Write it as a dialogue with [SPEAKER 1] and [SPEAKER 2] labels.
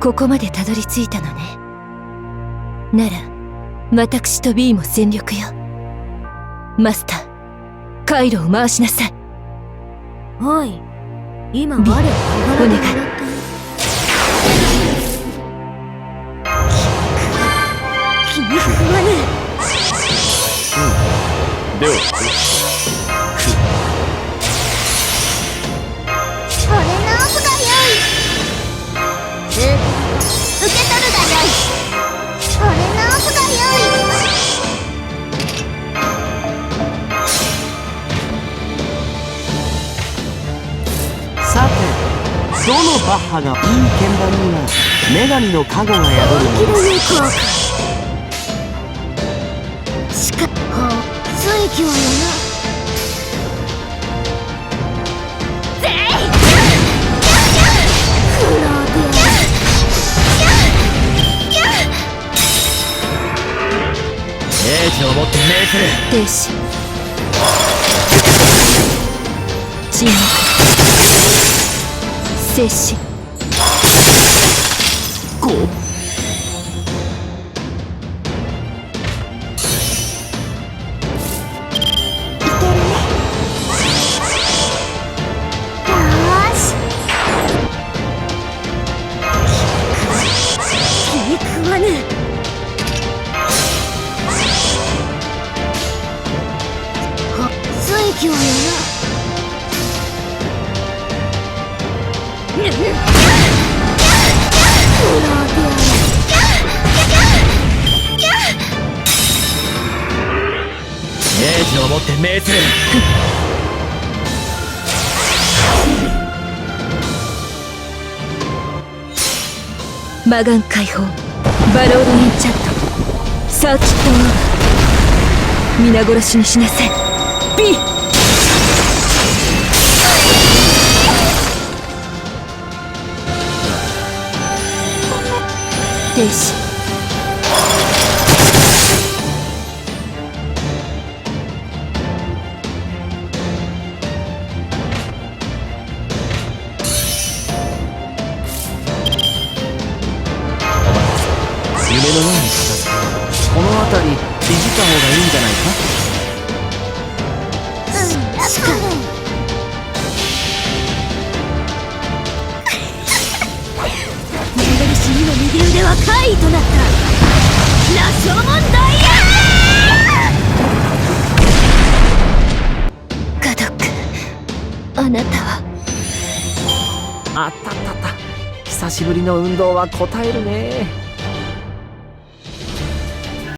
[SPEAKER 1] ここまでたどり着いたのね。なら私と B も全力よ。マスター回路を回しなさい。
[SPEAKER 2] おい今我
[SPEAKER 1] お願い。
[SPEAKER 2] 気に食わぬ
[SPEAKER 3] では
[SPEAKER 4] どのバッハがいい鍵盤には女神の加護が宿るのです
[SPEAKER 2] しかはあ水気はよな
[SPEAKER 3] をもって命する
[SPEAKER 1] 停止
[SPEAKER 2] 血性
[SPEAKER 3] 英知をもって命する
[SPEAKER 1] 魔眼解放。バロード・インチャットサーキット・オーバー皆殺しにしなさい B 停止
[SPEAKER 4] けこの辺りいじった方がいいんじゃないか？
[SPEAKER 2] しか人間死にの右腕は怪異となった羅生門ダイヤ
[SPEAKER 1] ガドックあなたは
[SPEAKER 4] あったったった久しぶりの運動は応えるね